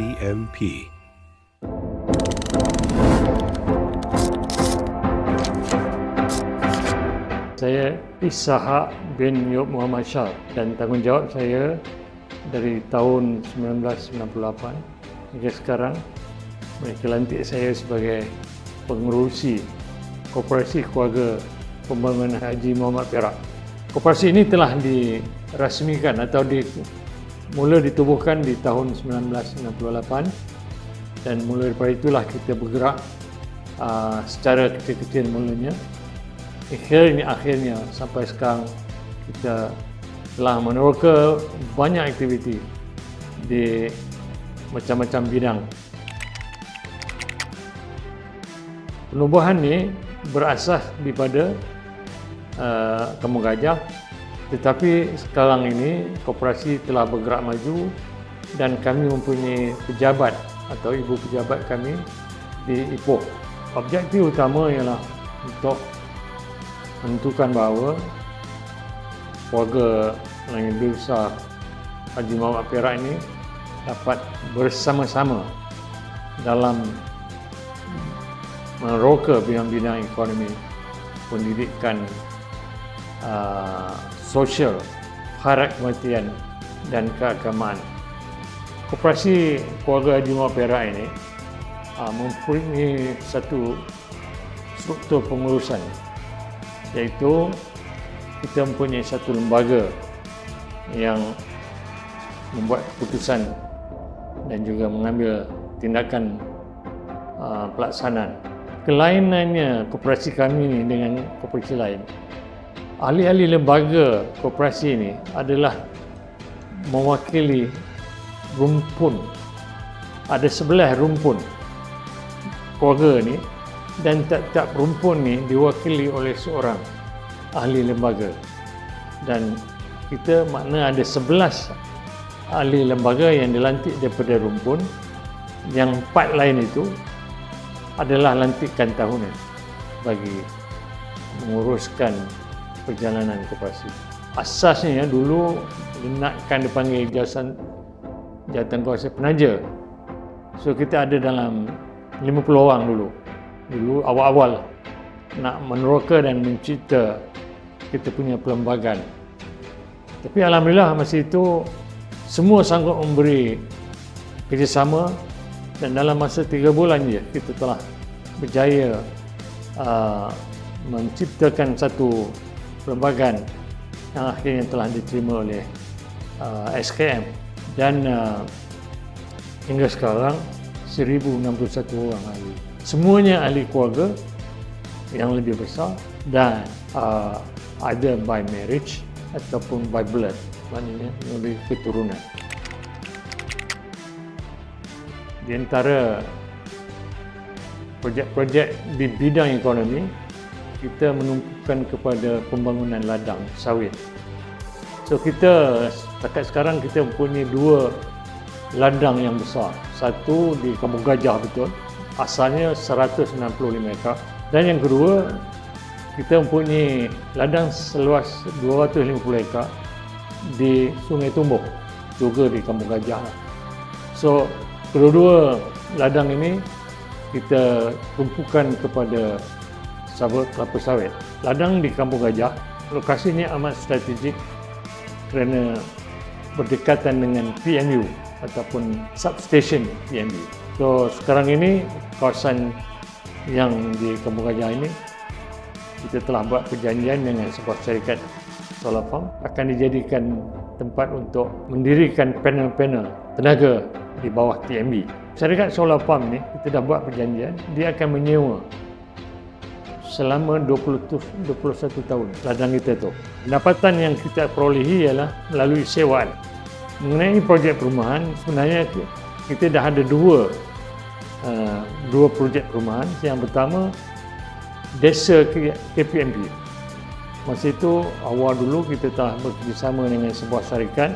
KPMP. Saya Ishak bin Yop Muhammad Shah dan tanggungjawab saya dari tahun 1998 hingga sekarang mereka lantik saya sebagai pengerusi Koperasi Keluarga Pembangunan Haji Muhammad Perak. Koperasi ini telah dirasmikan atau di, mula ditubuhkan di tahun 1998 dan mula daripada itulah kita bergerak uh, secara kecil-kecil mulanya akhirnya akhirnya sampai sekarang kita telah meneroka banyak aktiviti di macam-macam bidang. Penubuhan ini berasas daripada uh, Kampung Gajah tetapi sekarang ini koperasi telah bergerak maju dan kami mempunyai pejabat atau ibu pejabat kami di Ipoh. Objektif utama ialah untuk menentukan bahawa yang lebih besar Haji Muhammad Perak ini dapat bersama-sama dalam meroka bidang-bidang ekonomi, pendidikan, uh, sosial, harap kematian dan keagamaan. Koperasi Keluarga Haji Muhammad Perak ini uh, mempunyai satu struktur pengurusan iaitu kita mempunyai satu lembaga yang membuat keputusan dan juga mengambil tindakan uh, pelaksanaan. Kelainannya koperasi kami ini dengan koperasi lain, ahli-ahli lembaga koperasi ini adalah mewakili rumpun. Ada sebelah rumpun keluarga ini dan tiap-tiap rumpun ni diwakili oleh seorang ahli lembaga dan kita makna ada 11 ahli lembaga yang dilantik daripada rumpun yang empat lain itu adalah lantikan tahunan bagi menguruskan perjalanan koperasi asasnya dulu lenakkan dipanggil jawatan jawatan kuasa penaja. So kita ada dalam 50 orang dulu. Dulu awal-awal nak meneroka dan mencipta kita punya perlembagaan. Tapi Alhamdulillah masa itu semua sanggup memberi kerjasama dan dalam masa tiga bulan je kita telah berjaya uh, menciptakan satu perlembagaan yang akhirnya telah diterima oleh uh, SKM dan uh, hingga sekarang 1061 orang ahli. Semuanya ahli keluarga yang lebih besar dan uh, either by marriage ataupun by blood maknanya lebih keturunan. Di antara projek-projek di bidang ekonomi kita menumpukan kepada pembangunan ladang sawit. So kita setakat sekarang kita mempunyai dua ladang yang besar. Satu di Kampung Gajah betul. Asalnya 165 ekar. Dan yang kedua kita mempunyai ladang seluas 250 ekar di Sungai Tumbuh juga di Kampung Gajah. So kedua-dua ladang ini kita tumpukan kepada sabut kelapa sawit. Ladang di Kampung Gajah lokasinya amat strategik kerana berdekatan dengan PMU ataupun substation PMU So sekarang ini kawasan yang di Kampung Gajah ini kita telah buat perjanjian dengan sebuah syarikat solar farm. Akan dijadikan tempat untuk mendirikan panel-panel tenaga di bawah TMB. Syarikat solar farm ni kita dah buat perjanjian dia akan menyewa selama 20 21 tahun ladang kita tu. Pendapatan yang kita perolehi ialah melalui sewaan. Mengenai projek perumahan sebenarnya kita dah ada dua uh, dua projek perumahan. Yang pertama Desa KPMP. Masa itu awal dulu kita telah bekerjasama dengan sebuah syarikat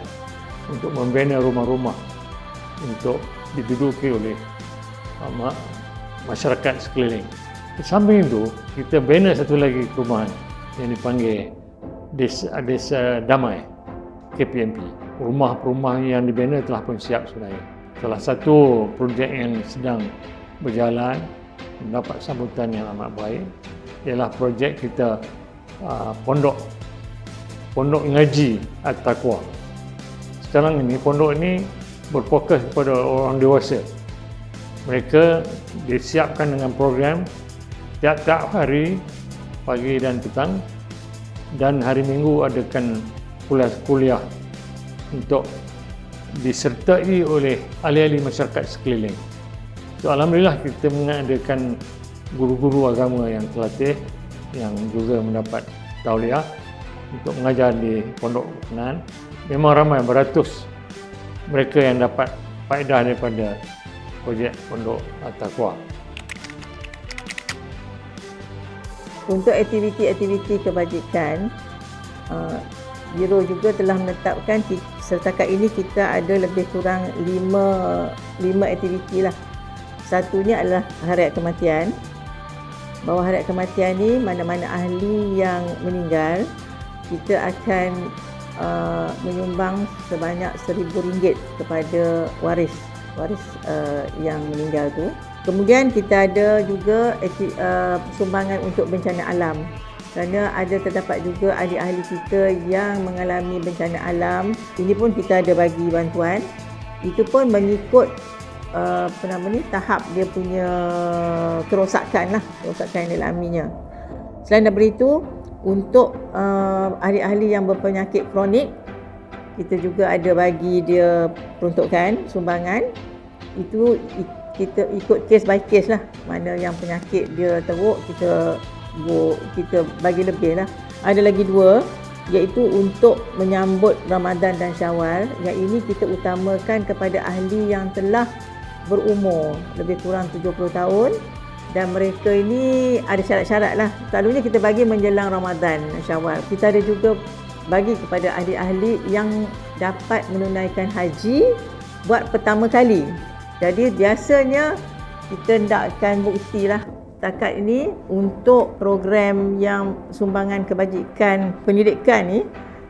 untuk membina rumah-rumah untuk diduduki oleh uh, masyarakat sekeliling. Di samping itu, kita bina satu lagi perumahan yang dipanggil Desa, Desa Damai KPMP. Rumah-rumah yang dibina telah pun siap sebenarnya. salah satu projek yang sedang berjalan mendapat sambutan yang amat baik ialah projek kita uh, pondok pondok ngaji At-Taqwa. Sekarang ini pondok ini berfokus kepada orang dewasa. Mereka disiapkan dengan program tiap-tiap hari pagi dan petang dan hari minggu adakan kuliah kuliah untuk disertai oleh ahli-ahli masyarakat sekeliling. So, Alhamdulillah kita mengadakan guru-guru agama yang terlatih yang juga mendapat tauliah untuk mengajar di Pondok Kenan. Memang ramai beratus mereka yang dapat faedah daripada projek Pondok At-Taqwa. Untuk aktiviti-aktiviti kebajikan, uh, Biro juga telah menetapkan setakat ini kita ada lebih kurang lima, lima aktiviti lah. Satunya adalah hariat kematian. Bawah hariat kematian ni mana-mana ahli yang meninggal, kita akan uh, menyumbang sebanyak RM1,000 kepada waris waris uh, yang meninggal tu. Kemudian kita ada juga uh, sumbangan untuk bencana alam. Kerana ada terdapat juga ahli-ahli kita yang mengalami bencana alam. Ini pun kita ada bagi bantuan. Itu pun mengikut uh, apa nama ni tahap dia punya kerosakan lah, kerosakan yang dialaminya. Selain daripada itu, untuk uh, ahli-ahli yang berpenyakit kronik, kita juga ada bagi dia peruntukan sumbangan. Itu kita ikut case by case lah. Mana yang penyakit dia teruk, kita go, kita bagi lebih lah. Ada lagi dua, iaitu untuk menyambut Ramadan dan Syawal. Yang ini kita utamakan kepada ahli yang telah berumur lebih kurang 70 tahun dan mereka ini ada syarat-syarat lah. Selalunya kita bagi menjelang Ramadan dan Syawal. Kita ada juga bagi kepada ahli-ahli yang dapat menunaikan haji buat pertama kali. Jadi biasanya kita hendakkan bukti lah setakat ini untuk program yang sumbangan kebajikan pendidikan ni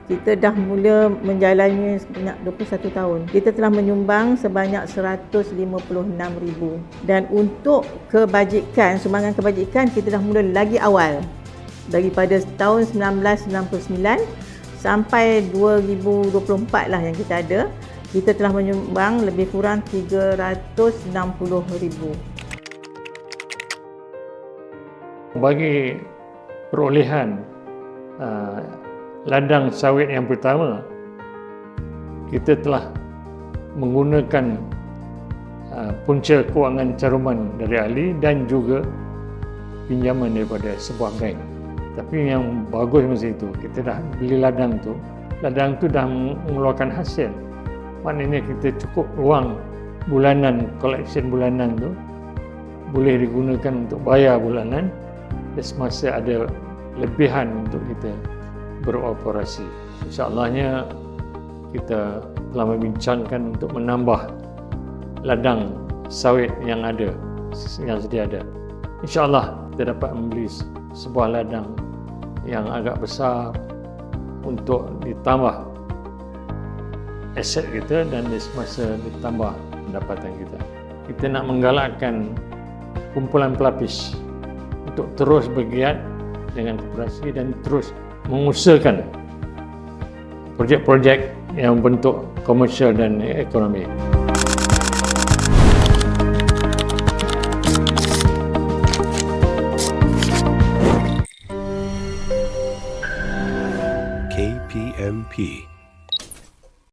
kita dah mula menjalani sebanyak 21 tahun. Kita telah menyumbang sebanyak 156,000 dan untuk kebajikan, sumbangan kebajikan kita dah mula lagi awal daripada tahun 1999 sampai 2024 lah yang kita ada. Kita telah menyumbang lebih kurang 360,000. Bagi perolehan uh, ladang sawit yang pertama, kita telah menggunakan uh, punca kewangan caruman dari ahli dan juga pinjaman daripada sebuah bank. Tapi yang bagus masa itu, kita dah beli ladang tu, ladang tu dah mengeluarkan hasil. Maknanya kita cukup ruang bulanan, collection bulanan tu boleh digunakan untuk bayar bulanan dan semasa ada lebihan untuk kita beroperasi. InsyaAllahnya kita telah membincangkan untuk menambah ladang sawit yang ada, yang sedia ada. InsyaAllah kita dapat membeli sebuah ladang yang agak besar untuk ditambah aset kita dan semasa ditambah pendapatan kita. Kita nak menggalakkan kumpulan pelapis untuk terus bergiat dengan koperasi dan terus mengusahakan projek-projek yang bentuk komersial dan ekonomi. KPMP